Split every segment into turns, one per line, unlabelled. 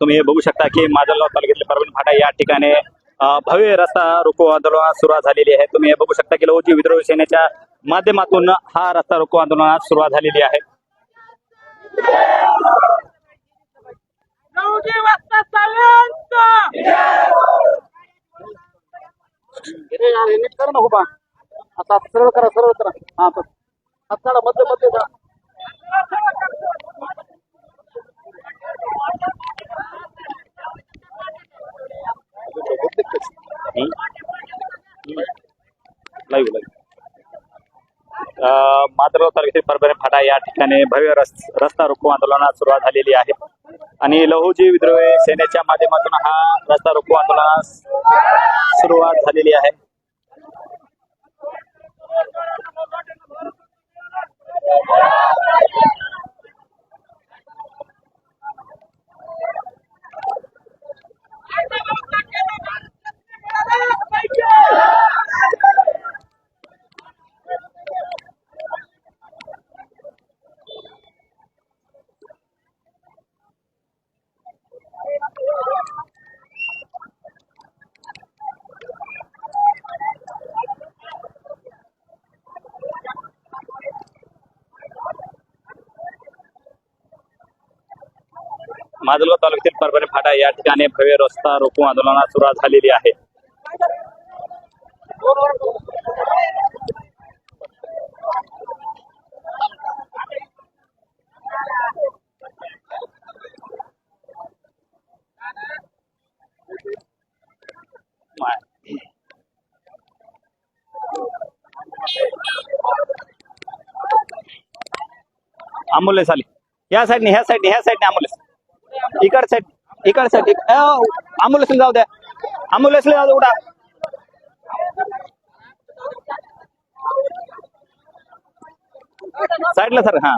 तुम्ही बघू शकता की माजलगाव तालुक्यातले परभणी फाटा या ठिकाणी भव्य रस्ता रोको आंदोलनास सुरुवात झालेली आहे. तुम्ही बघू शकता की लहुजी विद्रोही सेनेच्या माध्यमातून हा रस्ता रोको आंदोलनास सुरुवात झालेली आहे.
आता सरळ करा सरळ करा. हा बस हात काढा मध्ये
लाईव्ह लाईव्ह. परभणी फाटा या ठिकाणी भव्य रस्ता रोको आंदोलनास सुरुवात झालेली आहे. आणि लहुजी विद्रोही सेनेच्या माध्यमातून हा रस्ता रोको आंदोलनास सुरुवात झालेली आहे. माजलगाव तालुक्यातील परभणी फाटा या ठिकाणी भव्य रस्ता रोको आंदोलना सुरुवात झालेली आहे. अमोलेस आली. या साईडने ह्या साईडने ह्या साईडने अमोलेस. इकड साईड इकड साईड जाऊ द्या. अमोलेसला जाऊ कुठं उडा. साईडला सर हा.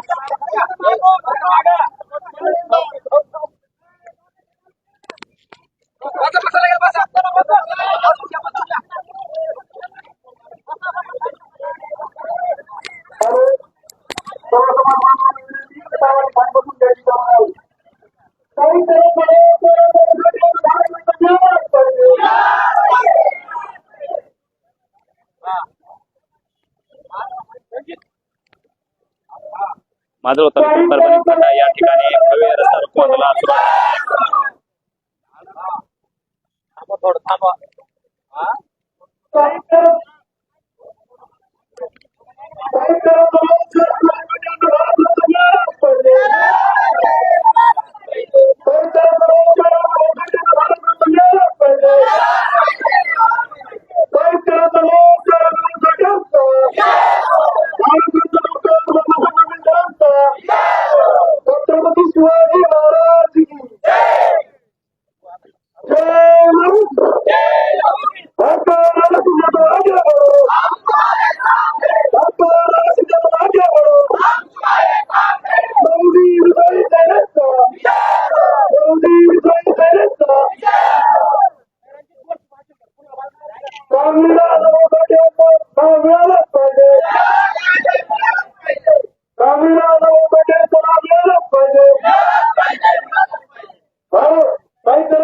माझं होतं परभणी फाटा या ठिकाणी भव्य रस्ता रोको आंदोलन सुरुवात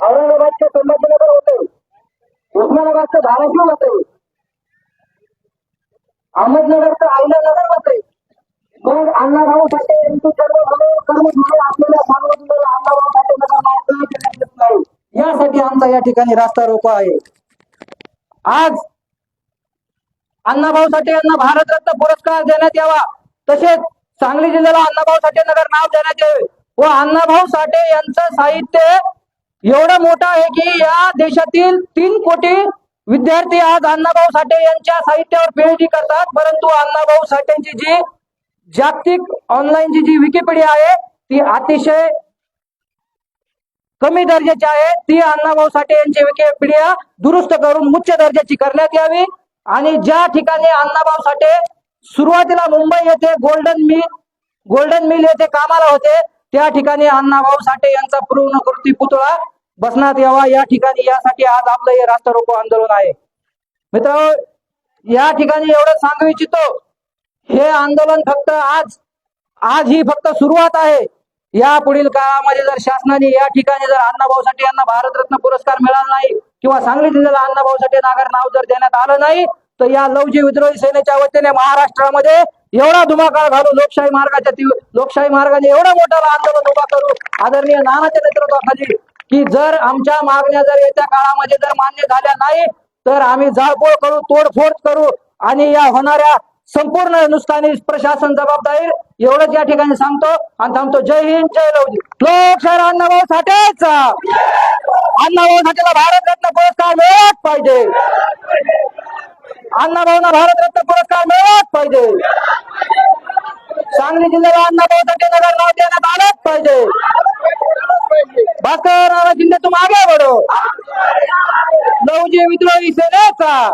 औरंगाबादचे संभाजीनगर होते उस्मानाबादचं धाराशिव होते अहमदनगरचं आयलानगर होते मग अण्णाभाऊ साठे यांचे सर्व मनोकर्म आपल्याला सांगितलेलं अण्णाभाऊ साठे नगर नाही
यासाठी आमचा या ठिकाणी रास्ता रोको आहे आज अण्णाभाऊ साठे यांना भारतरत्न पुरस्कार देण्यात यावा. तसेच सांगली जिल्ह्याला अण्णाभाऊ साठे नगर नाव देण्यात यावे. व अण्णाभाऊ साठे यांचं साहित्य एवढं मोठं आहे की या देशातील तीन कोटी विद्यार्थी आज अण्णाभाऊ साठे यांच्या साहित्यावर पीएचडी करतात. परंतु अण्णाभाऊ साठेंची जी जागतिक ऑनलाईनची जी विकिपीडिया आहे ती अतिशय कमी दर्जाची आहे. ती अण्णाभाऊ साठे यांची विकिपीडिया दुरुस्त करून उच्च दर्जाची करण्यात यावी. आणि ज्या ठिकाणी अण्णाभाऊ साठे सुरुवातीला मुंबई येथे गोल्डन मिल गोल्डन मिल येथे कामाला होते. त्या ठिकाणी अण्णाभाऊ साठे यांचा पूर्णकृती पुतळा बसण्यात यावा. या ठिकाणी यासाठी आज आपलं हे रास्ता रोको आंदोलन आहे. मित्र या ठिकाणी एवढं सांगू इच्छितो हे आंदोलन फक्त आज आज ही फक्त सुरुवात आहे. या पुढील काळामध्ये जर शासनाने या ठिकाणी जर अण्णाभाऊ साठे यांना भारतरत्न पुरस्कार मिळाला नाही किंवा सांगली जिल्ह्याला अण्णाभाऊ साठे नागर नाव जर देण्यात आलं नाही तर या लवजी विद्रोही सेनेच्या वतीने महाराष्ट्रामध्ये एवढा धुमाकाळ घालू लोकशाही मार्गाच्या ती- लोकशाही मार्गाने एवढं मोठं आंदोलन उभा करू आदरणीय नानाच्या नेतृत्वाखाली की जर आमच्या मागण्या जर येत्या काळामध्ये जर मान्य झाल्या नाही तर आम्ही जाळपोळ करू तोडफोड करू आणि या होणाऱ्या संपूर्ण नुकसानी प्रशासन जबाबदारी एवढंच या ठिकाणी सांगतो आणि थांबतो. जय हिंद जय लवजी. लोकशाही अण्णाभाऊ साठेचा. अण्णाभाऊ साठेला भारतरत्न पुरस्कार मिळत पाहिजे. अण्णाभाऊना भारतरत्न पुरस्कार मिळालाच पाहिजे. सांगली जिल्ह्याला अण्णाभाऊ साठे नगर नाव देण्यात आलंच पाहिजे. भास्कर जिल्ह्यातून शिंदे तुम आगे बढ़ो. लवजी विद्रोही सेनेचा.